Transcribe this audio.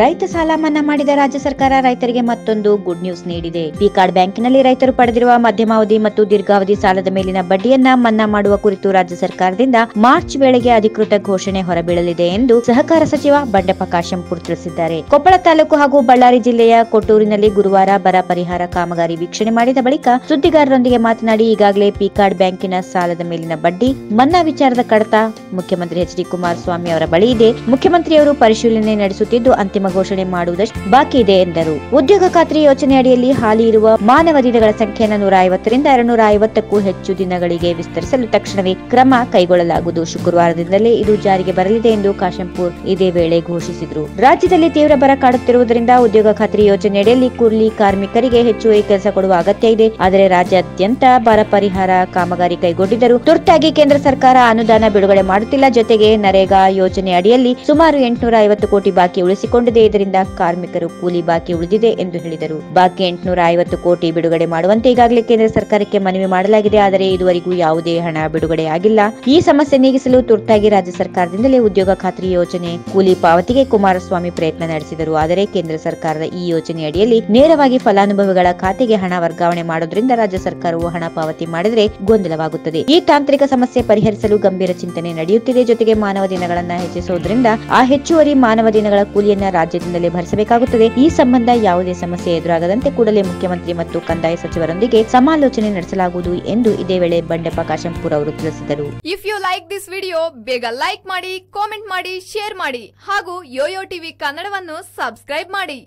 ರೈತ ಸಾಲ ಮನ್ನಾ ಮಾಡಿದ ರಾಜ್ಯ ಸರ್ಕಾರ ರೈತರಿಗೆ ಮತ್ತೊಂದು ಗುಡ್ ನ್ಯೂಸ್ ನೀಡಿದೆ. ಪಿ ಕಾರ್ಡ್ ಬ್ಯಾಂಕಿನಲ್ಲಿ ರೈತರು ಪಡೆದಿರುವ ಮಧ್ಯಮಾವಧಿ ಮತ್ತು ದೀರ್ಘಾವಧಿ ಸಾಲದ ಮೇಲಿನ ಬಡ್ಡಿಯನ್ನ ಮನ್ನಾ ಮಾಡುವ ಕುರಿತು ರಾಜ್ಯ ಸರ್ಕಾರದಿಂದ ಮಾರ್ಚ್ ವೇಳೆಗೆ ಅಧಿಕೃತ ಘೋಷಣೆ ಹೊರಬೀಳಲಿದೆ ಎಂದು ಸಹಕಾರ ಸಚಿವ ಬಂಡೆಪ್ಪ ಕಾಶಂಪುರ್ ತಿಳಿಸಿದ್ದಾರೆ. ಕೊಪ್ಪಳ ತಾಲೂಕು ಹಾಗೂ ಬಳ್ಳಾರಿ ಜಿಲ್ಲೆಯ ಕೊಟ್ಟೂರಿನಲ್ಲಿ ಗುರುವಾರ ಬರ ಪರಿಹಾರ ಕಾಮಗಾರಿ ವೀಕ್ಷಣೆ ಮಾಡಿದ ಬಳಿಕ ಸುದ್ದಿಗಾರರೊಂದಿಗೆ ಮಾತನಾಡಿ ಈಗಾಗಲೇ ಪಿ ಕಾರ್ಡ್ ಬ್ಯಾಂಕಿನ ಸಾಲದ ಮೇಲಿನ ಬಡ್ಡಿ, ಮನ್ನಾ ವಿಚಾರದ ಕಡತ ಮುಖ್ಯಮಂತ್ರಿ ಎಚ್ ಡಿ ಕುಮಾರಸ್ವಾಮಿ ಅವರ ಬಳಿ ಇದೆ. ಮುಖ್ಯಮಂತ್ರಿಯವರು ಪರಿಶೀಲನೆ ನಡೆಸುತ್ತಿದ್ದು ಅಂತಿಮ ಘೋಷಣೆ ಮಾಡುವುದಷ್ಟು ಬಾಕಿ ಇದೆ ಎಂದರು. ಉದ್ಯೋಗ ಖಾತ್ರಿ ಯೋಜನೆ ಅಡಿಯಲ್ಲಿ ಹಾಲಿ ಇರುವ ಮಾನವ ದಿನಗಳ ಸಂಖ್ಯೆಯನ್ನು ನೂರ ಐವತ್ತರಿಂದ ಎರಡ್ನೂರ ಐವತ್ತಕ್ಕೂ ಹೆಚ್ಚು ದಿನಗಳಿಗೆ ವಿಸ್ತರಿಸಲು ತಕ್ಷಣವೇ ಕ್ರಮ ಕೈಗೊಳ್ಳಲಾಗುವುದು. ಶುಕ್ರವಾರದಿಂದಲೇ ಇದು ಜಾರಿಗೆ ಬರಲಿದೆ ಎಂದು ಕಾಶಂಪುರ್ ಇದೇ ವೇಳೆ ಘೋಷಿಸಿದರು. ರಾಜ್ಯದಲ್ಲಿ ತೀವ್ರ ಬರ ಕಾಡುತ್ತಿರುವುದರಿಂದ ಉದ್ಯೋಗ ಖಾತ್ರಿ ಯೋಜನೆಯಡಿಯಲ್ಲಿ ಕೂಲಿ ಕಾರ್ಮಿಕರಿಗೆ ಹೆಚ್ಚು ಕೆಲಸ ಕೊಡುವ ಅಗತ್ಯ ಇದೆ. ಆದರೆ ರಾಜ್ಯಾದ್ಯಂತ ಬರ ಪರಿಹಾರ ಕಾಮಗಾರಿ ಕೈಗೊಂಡಿದ್ದರೂ ತುರ್ತಾಗಿ ಕೇಂದ್ರ ಸರ್ಕಾರ ಅನುದಾನ ಬಿಡುಗಡೆ ಮಾಡುತ್ತಿಲ್ಲ. ಜೊತೆಗೆ ನರೇಗಾ ಯೋಜನೆ ಅಡಿಯಲ್ಲಿ ಸುಮಾರು ಎಂಟುನೂರ ಐವತ್ತು ಕೋಟಿ ಬಾಕಿ ಉಳಿಸಿಕೊಂಡಿದೆ. ಇದರಿಂದ ಕಾರ್ಮಿಕರು ಕೂಲಿ ಬಾಕಿ ಉಳಿದಿದೆ ಎಂದು ಹೇಳಿದರು. ಬಾಕಿ ಎಂಟುನೂರ ಐವತ್ತು ಕೋಟಿ ಬಿಡುಗಡೆ ಮಾಡುವಂತೆ ಈಗಾಗಲೇ ಕೇಂದ್ರ ಸರ್ಕಾರಕ್ಕೆ ಮನವಿ ಮಾಡಲಾಗಿದೆ. ಆದರೆ ಇದುವರೆಗೂ ಯಾವುದೇ ಹಣ ಬಿಡುಗಡೆ ಆಗಿಲ್ಲ. ಈ ಸಮಸ್ಯೆ ನೀಗಿಸಲು ತುರ್ತಾಗಿ ರಾಜ್ಯ ಸರ್ಕಾರದಿಂದಲೇ ಉದ್ಯೋಗ ಖಾತ್ರಿ ಯೋಜನೆ, ಕೂಲಿ ಪಾವತಿಗೆ ಕುಮಾರಸ್ವಾಮಿ ಪ್ರಯತ್ನ ನಡೆಸಿದರು. ಆದರೆ ಕೇಂದ್ರ ಸರ್ಕಾರದ ಈ ಯೋಜನೆ ಅಡಿಯಲ್ಲಿ ನೇರವಾಗಿ ಫಲಾನುಭವಿಗಳ ಖಾತೆಗೆ ಹಣ ವರ್ಗಾವಣೆ ಮಾಡೋದ್ರಿಂದ ರಾಜ್ಯ ಸರ್ಕಾರವು ಹಣ ಪಾವತಿ ಮಾಡಿದರೆ ಗೊಂದಲವಾಗುತ್ತದೆ. ಈ ತಾಂತ್ರಿಕ ಸಮಸ್ಯೆ ಪರಿಹರಿಸಲು ಗಂಭೀರ ಚಿಂತನೆ ನಡೆಯುತ್ತಿದೆ. ಜೊತೆಗೆ ಮಾನವ ದಿನಗಳನ್ನು ಹೆಚ್ಚಿಸುವುದರಿಂದ ಆ ಹೆಚ್ಚುವರಿ ಮಾನವ ದಿನಗಳ ಕೂಲಿಯನ್ನ ರಾಜ್ಯದಿಂದಲೇ ಭರಿಸಬೇಕಾಗುತ್ತದೆ. ಈ ಸಂಬಂಧ ಯಾವುದೇ ಸಮಸ್ಯೆ ಎದುರಾಗದಂತೆ ಕೂಡಲೇ ಮುಖ್ಯಮಂತ್ರಿ ಮತ್ತು ಕಂದಾಯ ಸಚಿವರೊಂದಿಗೆ ಸಮಾಲೋಚನೆ ನಡೆಸಲಾಗುವುದು ಎಂದು ಇದೇ ವೇಳೆ ಬಂಡೆಪ್ಪ ಕಾಶಂಪುರ್ ಅವರು ತಿಳಿಸಿದರು. If you like this video ಬೇಗ ಲೈಕ್ ಮಾಡಿ ಕಾಮೆಂಟ್ ಮಾಡಿ ಶೇರ್ ಮಾಡಿ ಹಾಗೂ ಯೋಯೋ ಟಿವಿ ಕನ್ನಡವನ್ನು ಸಬ್ಸ್ಕ್ರೈಬ್ ಮಾಡಿ.